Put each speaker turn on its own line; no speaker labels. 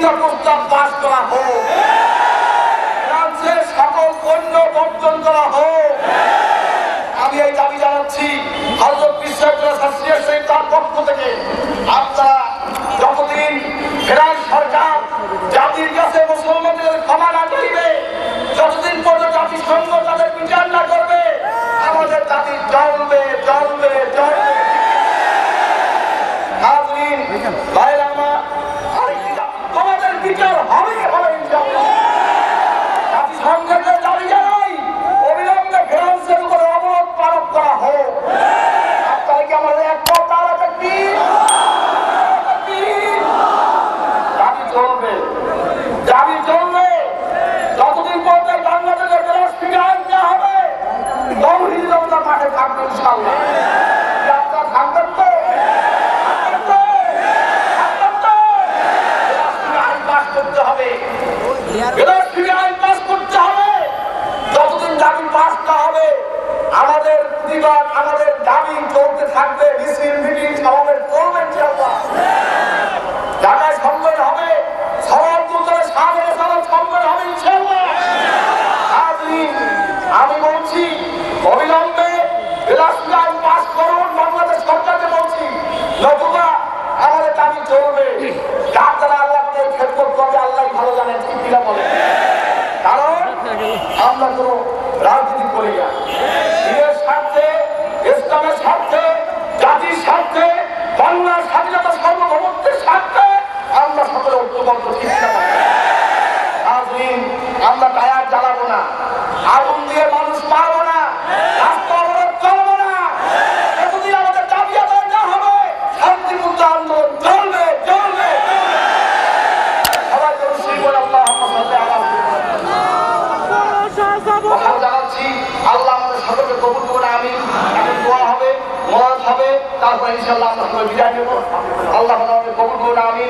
তিনটা প্রস্তাব পাশ করা হোক। রাজ্যের সকল পণ্য বর্জন করা হোক। বিদেশ থেকে পাস করতে হবে। যতদিন দাবি পাস না হবে, আমাদের প্রতিবাদ, আমাদের দাবি চলতে থাকবে। মিছিল মিটিং সমাবেশ কোনো রাজনীতি করি তারপরে ইনশাল্লাহ আপনার বিদায় নেব। আল্লাহ কবুল করুন আমি